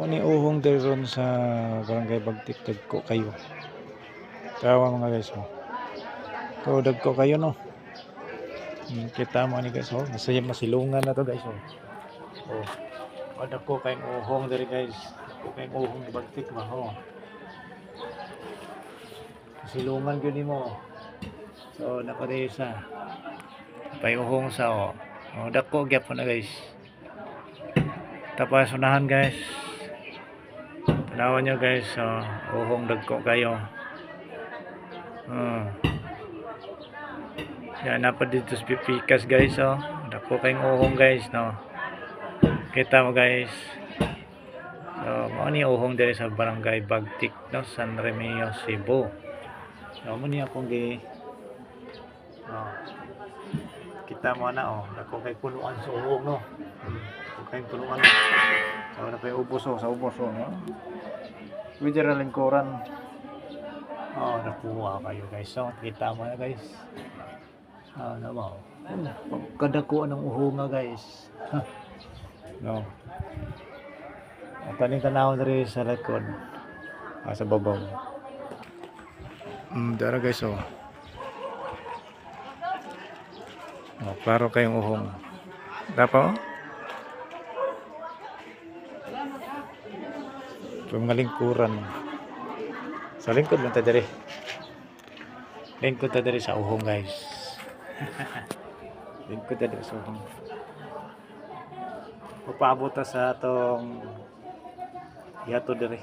Mo ni uhong diri ron sa barangay Bagtik dagko kayo. Kawa mga guys oh. Ko dagko kayo no. Hmm, Kita mo ni guys oh. Masaya masilungan na to guys oh. Oh. O dagko kayong uhong diri guys. Dagko kayong uhong Bagtik ba oh. Masilungan gyud nimo. So nakaresa. Pay uhong sa oh. Oh dagko gyapon na guys. Tapos unahan guys. Tanawan nyo guys, oh, uhong dagko kayo. Oh. Yan, napa dito sa pipikas guys, oh. Dako kayong uhong guys, no. Kita mo guys. So, mo ni uhong diri sa barangay Bagtik, no, San Remeo, Cebu. So, mo ni akong gi oh. Kita mo na, oh. Dako kay punuan sa uhong, no. Dako kay punuan. So, na kay ubos, oh, sa ubos, oh, no. Medyo lingkuran. Oh, nakuha kayo guys. So, kita mo na guys. Ah, ano mo? Pagkadakuan ng uhunga guys. no. At taning tanaw na rin sa likod. Ah, sa babaw. Mm, dara guys oh. Oh, klaro kayong uhong. Dapat oh. Ito mga lingkuran. Sa lingkod lang ta diri. Lingkod ta diri sa uhong guys. lingkod ta diri sa uhong. Papaabot ta sa atong yato diri.